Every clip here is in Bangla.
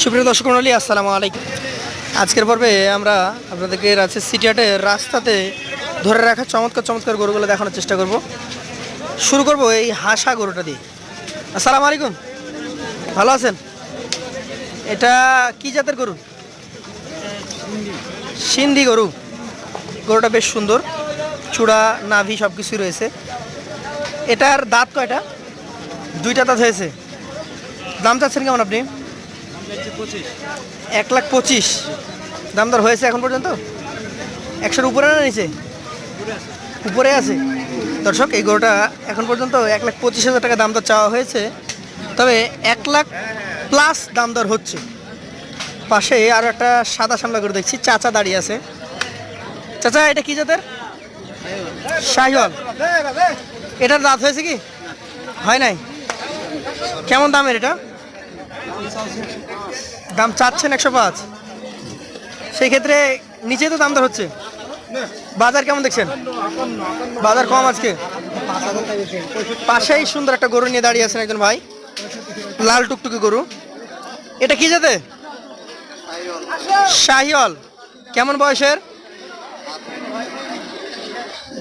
সুপ্রিয় দর্শক মন্ডলী আসসালামু আলাইকুম। আজকের পর্বে আমরা আপনাদেরকে রাজশাহী সিটিহাটের রাস্তাতে ধরে রাখা চমৎকার চমৎকার গরুগুলো দেখানোর চেষ্টা করব। শুরু করব এই হাসা গরুটা দিয়ে। আসসালামু আলাইকুম। ভালো আছেন? এটা কি জাতের গরু? সিন্ধি গরু। গরুটা বেশ সুন্দর। চূড়া, নাভি সব কিছুই রয়েছে। এটার দাঁত কয়টা? দুইটা দাঁত হয়েছে। দাম চাচ্ছেন কেমন আপনি? এক লাখ পঁচিশ। দাম দর হয়েছে এখন পর্যন্ত? একশোর উপরে না নিচে? উপরে আছে। দর্শক এই গরুটা এখন পর্যন্ত এক লাখ পঁচিশ হাজার টাকা দাম দর চাওয়া হয়েছে। তবে এক লাখ প্লাস দাম দর হচ্ছে। পাশে আরও একটা সাদা সামলা গরু দেখছি চাচা দাঁড়িয়ে আছে। চাচা এটা কি জাতের? শাহিওয়াল। এটার দাঁত হয়েছে কি? হয় নাই? কেমন দামের এটা? দাম চাচ্ছেন একশো পাঁচ। সেই ক্ষেত্রে নিচে তো দাম দর হচ্ছে। বাজার কেমন দেখছেন? বাজার কম আজকে। পাশেই সুন্দর একটা গরু নিয়ে দাঁড়িয়ে আছেন একজন ভাই। লাল টুকটুকি গরু। এটা কি যাতে শাহিওয়াল। কেমন বয়সের?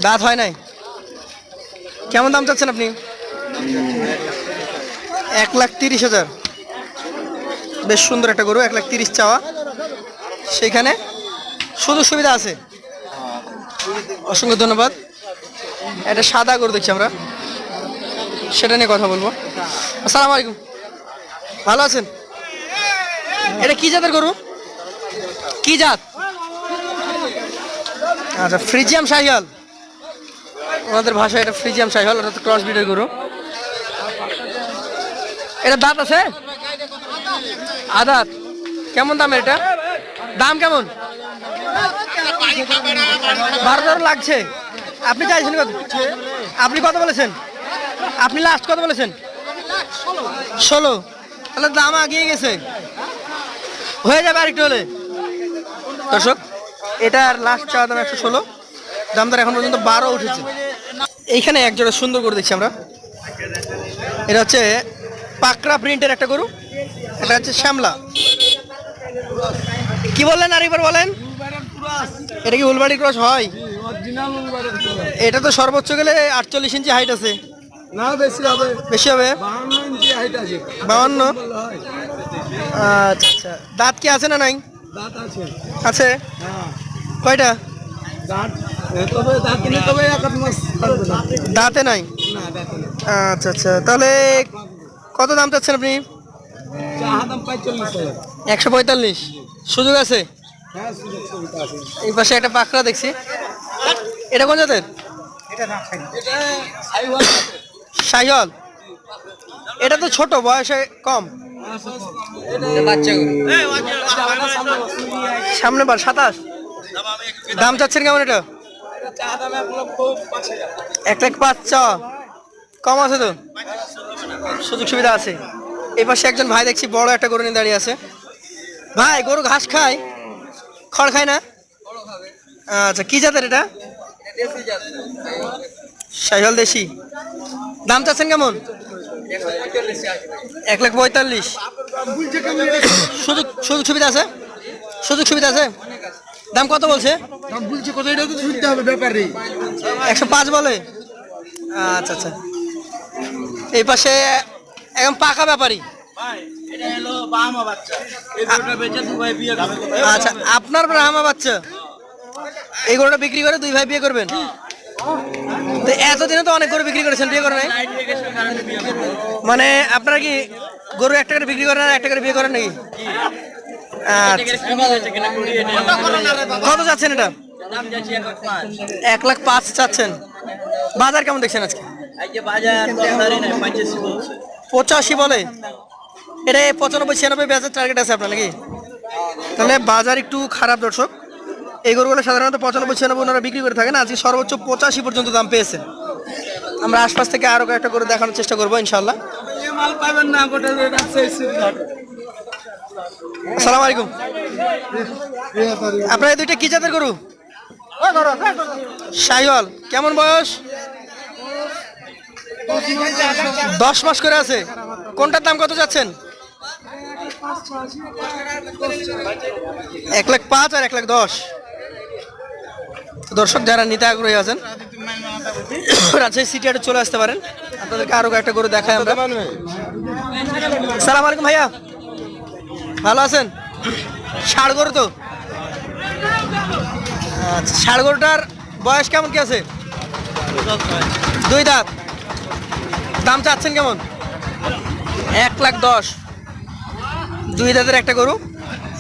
দাঁত হয় নাই। কেমন দাম চাচ্ছেন আপনি? এক লাখ তিরিশ হাজার। বেশ সুন্দর একটা গরু, এক লাখ তিরিশ চাওয়া। সেইখানে সুযোগ সুবিধা আছে। অসংখ্য ধন্যবাদ। একটা সাদা গরু দেখছি আমরা। সেটা নিয়ে কথা বলব। আসসালামু আলাইকুম। ভালো আছেন? এটা কি জাতের গরু? কি জাত? আচ্ছা ফ্রিজিয়াম শাহিয়াল ওনাদের ভাষায় এটা ফ্রিজিয়াম শাহিয়াল অর্থাৎ ক্রস ব্রিডের গরু। এটা দাঁত আছে? আদাত, কেমন দাম এটা? দাম কেমন? বারো তেরো লাগছে। আপনি চাইছেন কত? আপনি কত বলেছেন? আপনি লাস্ট কত বলেছেন? ষোলো। তাহলে দাম আগিয়ে গেছে। হয়ে যাবে আরেকটু হলে। দর্শক এটার লাস্ট চাওয়া দাম একশো ষোলো। দাম দর এখন পর্যন্ত বারো উঠেছে। এইখানে এক জোড়া সুন্দর করে দেখছি আমরা। এটা হচ্ছে পাকড়া প্রিন্টের একটা গরু। এটা হচ্ছে শ্যামলা। কি বললেন আরেকবার বলেন? এটা কি উলবাড়ি ক্রস হয়? এটা তো সর্বোচ্চ গেলে আটচল্লিশ ইঞ্চি হাইট আছে। না বেশি হবে। বেশি হবে? বাউান্ন আচ্ছা আচ্ছা। দাঁত কি আছে না নাই? দাঁত আছে। আছে? হ্যাঁ। কয়টা? দাঁত নেই। আচ্ছা আচ্ছা। তাহলে কত দাম চাচ্ছেন আপনি চাহা দাম পঁয়তাল্লিশ হাজার একশো পঁয়তাল্লিশ। সুযোগ আছে? এই পাশে একটা পাখরা দেখছি। এটা কোন জাতের। শাহিওয়াল এটা তো ছোট, বয়সে কম। সামনে বার, সাতাশ। দাম চাচ্ছেন কেমন এটা? এক লাখ পাঁচ কম আছে তো? সুযোগ সুবিধা আছে। এই পাশে একজন ভাই দেখছি বড় একটা গরু নিয়ে দাঁড়িয়ে আছে। ভাই গরু ঘাস খায়? খড় খায় না? আচ্ছা কি জাতের এটা? শাহিওয়াল দেশি। দাম চাচ্ছেন কেমন? এক লাখ পঁয়তাল্লিশ। সুযোগ সুযোগ সুবিধা আছে? সুযোগ সুবিধা আছে? দাম কত বলছে? দাম বলছি কত এটা তো শুনতে হবে ব্যাপারে একশো পাঁচ বলে? আচ্ছা আচ্ছা। এই পাশে একদম পাকা ব্যাপারী এটা হলো বাহামা বাচ্চা। এই দুটো বেচে দুবাই বিয়ে করবে। আচ্ছা আপনার ব্রাহ্মা বাচ্চা? এই গরুটা বিক্রি করে দুই ভাই বিয়ে করবেন? তো এতদিনে তো অনেক গরু বিক্রি করেছেন বিয়ে করেন? মানে আপনারা কি গরু একটা করে বিক্রি করেন আর একটা করে বিয়ে করেন নাকি? আচ্ছা। কত চাচ্ছেন এটা? এক লাখ পাঁচ চাচ্ছেন। বাজার কেমন দেখছেন আজকে? পঁচাশি বলে? এটা পঁচানব্বই, ছিয়ানব্বই ব্যাচের টার্গেট আছে আপনার নাকি? তাহলে বাজার একটু খারাপ দর্শক। এই গরুগুলো সাধারণত পঁচানব্বই, ছিয়ানব্বই ওনারা বিক্রি করে থাকেন। আজকে সর্বোচ্চ পঁচাশি পর্যন্ত দাম পেয়েছেন। আমরা আশপাশ থেকে আরও কয়েকটা করে দেখানোর চেষ্টা করব ইনশাল্লাহ আসসালামু আলাইকুম। আপনার দুইটা কি জাতের গরু? সাইওয়াল কেমন বয়স? দশ মাস করে আছে। কোনটার দাম কত যাচ্ছেন? এক লাখ পাঁচ আর এক লাখ দশ। দর্শক যারা নিতে আগ্রহী আছেন, রাজশাহী সিটি চলে আসতে পারেন। আপনাদেরকে আরও একটা করে দেখাই আমরা। সালাম আলাইকুম ভাইয়া। ভালো আছেন? ষাড় গরু তো? আচ্ছা ষাড় গরুটার বয়স কেমন কি আছে? দুই দাঁত। দাম চাচ্ছেন কেমন? এক লাখ দশ। দুই দাঁতের একটা গরু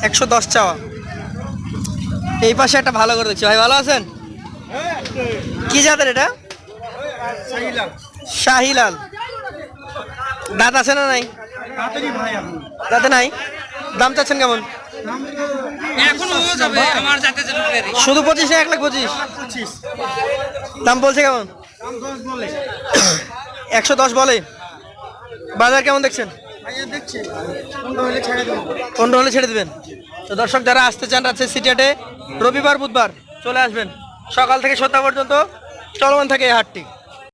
একশো দশ চাওয়া। এই পাশে একটা ভালো করে দেখছি। ভাই ভালো আছেন? কি জাতের এটা? শাহিলাল। দাঁত আছে না নাই? দাঁতে নাই? দাম চাচ্ছেন কেমন? শুধু পঁচিশ না এক লাখ পঁচিশ? দাম বলছে কেমন? একশো দশ বলে। বাজার কেমন দেখছেন? পনেরো হলে ছেড়ে দেবেন। তো দর্শক যারা আসতে চান রাজশাহী সিটিয়াটে রবিবার বুধবার চলে আসবেন। সকাল থেকে সন্ধ্যা পর্যন্ত চলমান থাকে এই হাটটি।